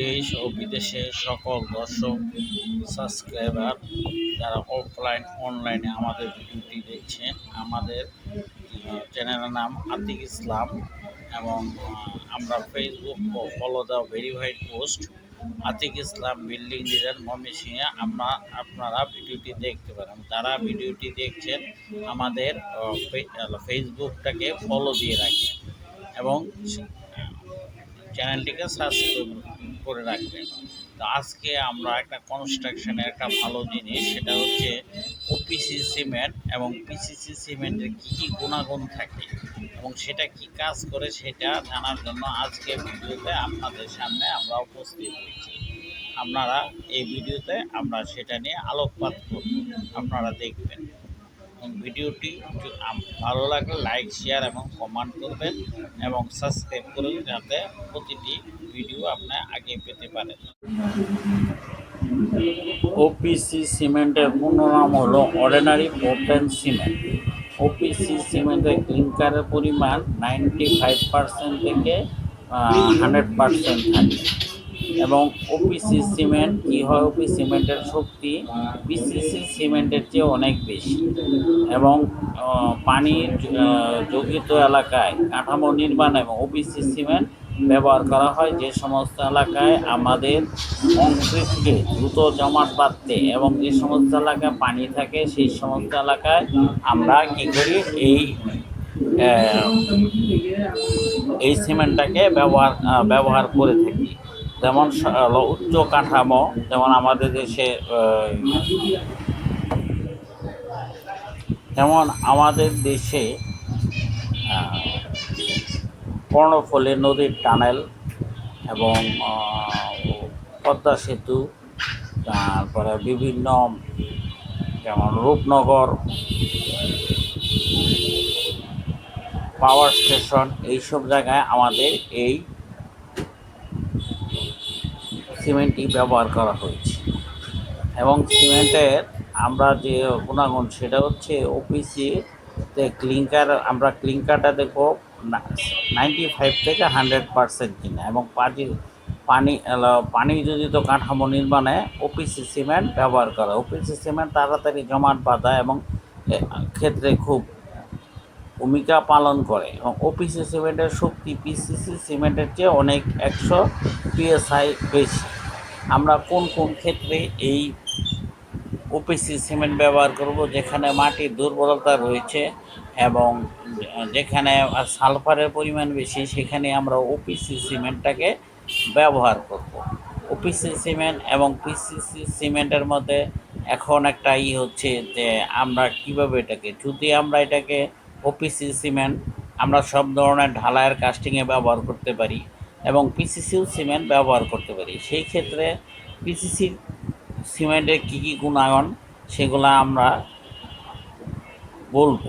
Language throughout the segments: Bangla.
দেশ ও বিদেশের সকল দর্শক, সাবস্ক্রাইবার যারা অফলাইন অনলাইনে আমাদের ভিডিওটি দেখছেন, আমাদের চ্যানেলের নাম আতিক ইসলাম এবং আমরা Facebook O follow the verified post Atiq Islam building design ময়মনসিংহে। আমরা, আপনারা ভিডিওটি দেখতে পারেন। যারা ভিডিওটি দেখছেন, আমাদের ফেসবুকটাকে ফলো দিয়ে রাখবেন এবং চ্যানেলটিকে সাবস্ক্রাইব করে রাখবেন। তো আজকে আমরা একটা কনস্ট্রাকশনের একটা ভালো জিনিস, সেটা হচ্ছে ওপিসি সিমেন্ট এবং পিসিসি সিমেন্টের কী কী গুণাগুণ থাকে এবং সেটা কি কাজ করে সেটা জানার জন্য আজকে ভিডিওতে আপনাদের সামনে আমরা উপস্থিত হয়েছি। আপনারা এই ভিডিওতে আমরা সেটা নিয়ে আলোকপাত করব। আপনারা দেখবেন। ভিডিওটি ভালো লাগলে লাইক, শেয়ার এবং কমেন্ট করবেন এবং সাবস্ক্রাইব করবেন যাতে প্রতিটি ভিডিও আপনি আগে পেতে পারেন। ওপিসি সিমেন্টের পূর্ণ নাম হলো অর্ডিনারি পোর্টল্যান্ড সিমেন্ট ওপিসি সিমেন্টের ক্লিংকারের পরিমাণ নাইনটি ফাইভ পার্সেন্ট থেকে হান্ড্রেড পার্সেন্ট থাকে। এবং ওপিসি সিমেন্ট, কী হয় ওপি সিমেন্টের শক্তি? পিসিসি সিমেন্টের চেয়ে অনেক বেশি। এবং পানির যোগিত এলাকায় কাঠামো নির্মাণ এবং ওপিসি সিমেন্ট ব্যবহার করা হয়। যে সমস্ত এলাকায় আমাদের কংক্রিটকে দ্রুত জমাট বাঁধতে এবং যে সমস্ত এলাকায় পানি থাকে, সেই সমস্ত এলাকায় আমরা কী করি? এই এই সিমেন্টটাকে ব্যবহার ব্যবহার করে থাকি। যেমন উচ্চ কাঠামো, যেমন আমাদের দেশে যেমন আমাদের দেশে কর্ণফুলী নদীর টানেল এবং পদ্মা সেতু, তারপরে বিভিন্ন, যেমন রূপনগর, পাওয়ার স্টেশন, এইসব জায়গায় আমাদের এই সিমেন্টটি ব্যবহার করা হয়েছে। এবং সিমেন্টের আমরা যে গুণাগুণ, সেটা হচ্ছে ওপিসি তে ক্লিংকার আমরা ক্লিংকারটা দেখো নাইনটি ফাইভ থেকে হান্ড্রেড পারসেন্ট কিনা। এবং পানি পানি পানি যদি তো কাঠামো নির্মাণে ওপিসি সিমেন্ট ব্যবহার করা। ওপিসি সিমেন্ট তাড়াতাড়ি জমাট বাঁধা এবং ক্ষেত্রে খুব ভূমিকা পালন করে এবং ওপিসি সিমেন্টের শক্তি পিসিসি সিমেন্টের চেয়ে অনেক একশো পিএসআই বেশি। আমরা কোন কোন ক্ষেত্রে এই ওপিসি সিমেন্ট ব্যবহার করব, যেখানে মাটির দুর্বলতা রয়েছে এবং যেখানে সালফারের পরিমাণ বেশি, সেখানে আমরা ওপিসি সিমেন্টটাকে ব্যবহার করব। ওপিসি সিমেন্ট এবং পিসিসি সিমেন্টের মধ্যে এখন একটা ই হচ্ছে যে আমরা কীভাবে এটাকে, যদি আমরা এটাকে ওপিসি সিমেন্ট আমরা সব ধরনের ঢালাইয়ের কাস্টিংয়ে ব্যবহার করতে পারি এবং পিসিসিও সিমেন্ট ব্যবহার করতে পারি। সেই ক্ষেত্রে পিসিসি সিমেন্টের কী কী গুণাগুণ সেগুলো আমরা বলব।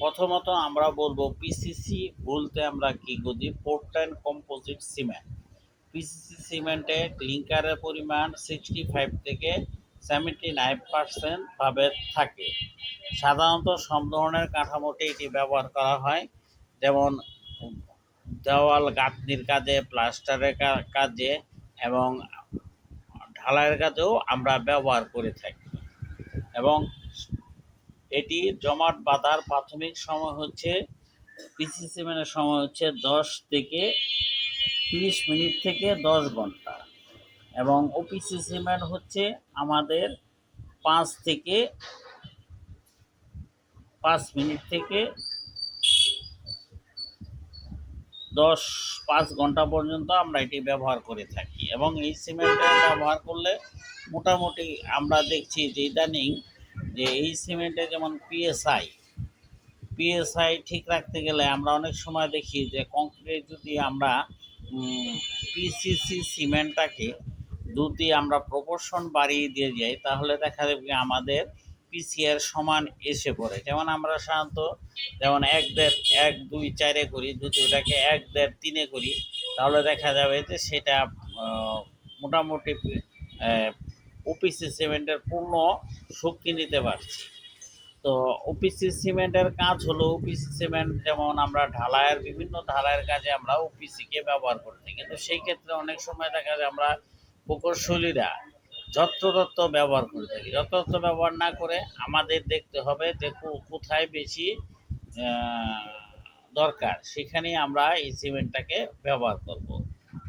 প্রথমত আমরা বলব পিসিসি বলতে আমরা কি বুঝি? পোর্টল্যান্ড কম্পোজিট সিমেন্ট পিসিসি সিমেন্টে ক্লিংকারের পরিমাণ সিক্সটি ফাইভ থেকে সেভেন্টি নাইন ভাবে থাকে। সাধারণত সব ধরনের কাঠামোতে এটি ব্যবহার করা হয়। যেমন দেওয়াল গাঁথনির কাজে, প্লাস্টারের কাজে এবং ঢালাইয়ের কাজেও আমরা ব্যবহার করে থাকি। এবং এটি জমাট বাঁধার প্রাথমিক সময় হচ্ছে, পিসি সিমেন্টের সময় হচ্ছে দশ থেকে তিরিশ মিনিট থেকে দশ ঘণ্টা। এবং ওপিসি সিমেন্ট হচ্ছে আমাদের পাঁচ থেকে পাঁচ মিনিট থেকে দশ, পাঁচ ঘণ্টা পর্যন্ত আমরা এটি ব্যবহার করে থাকি। এবং এই সিমেন্টটা ব্যবহার করলে মোটামুটি আমরা দেখছি যে ইদানিং যে এই সিমেন্টে যেমন পিএসআই পিএসআই ঠিক রাখতে গেলে আমরা অনেক সময় দেখি যে কংক্রিট যদি আমরা পিসিসি সিমেন্টটাকে যদি আমরা প্রপোর্শন বাড়িয়ে দিয়ে যাই, তাহলে দেখা যাবে আমাদের পিসিআর সমান এসে পড়ে। যেমন আমরা সাধারণত যেমন এক দেড়, এক দুই চারে করি, যদি ওটাকে এক দেড় তিনে করি, তাহলে দেখা যাবে যে সেটা মোটামুটি ওপিসি সিমেন্টের পূর্ণ শক্তি নিতে পারছে। তো তো ওপিসি সিমেন্টের কাজ হলো ওপিসি সিমেন্ট যেমন আমরা ঢালাইয়ের, বিভিন্ন ঢালাইয়ের কাজে আমরা ওপিসিকে ব্যবহার করে থাকি কিন্তু সেই ক্ষেত্রে অনেক সময় দেখা যায় আমরা প্রকৌশলীরা যত্রতত্ত্ব ব্যবহার করে থাকি। যত্রতত্ত্ব ব্যবহার না করে আমাদের দেখতে হবে যে কোথায় বেশি দরকার। সেখানেই আমরা এই সিমেন্টটাকে ব্যবহার করব।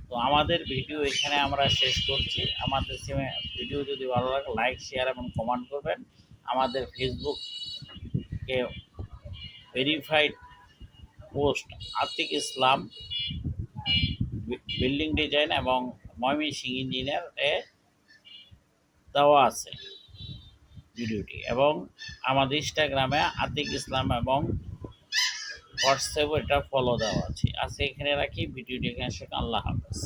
তো আমাদের ভিডিও এখানে আমরা শেষ করছি। আমাদের ভিডিও যদি ভালো লাগে, লাইক, শেয়ার এবং কমেন্ট করবেন। আমাদের ফেসবুককে verified post Atiq Islam building design এবং ময়মনসিং ইঞ্জিনিয়ার এ দেওয়া আছে ভিডিওটি এবং আমাদের ইনস্টাগ্রামে আতিক ইসলাম এবং হোয়াটসঅ্যাপে এটা ফলো দেওয়া আছে। আজকে এখানে রাখি। ভিডিওটি এখানে শেখ আল্লাহ হাফেজ।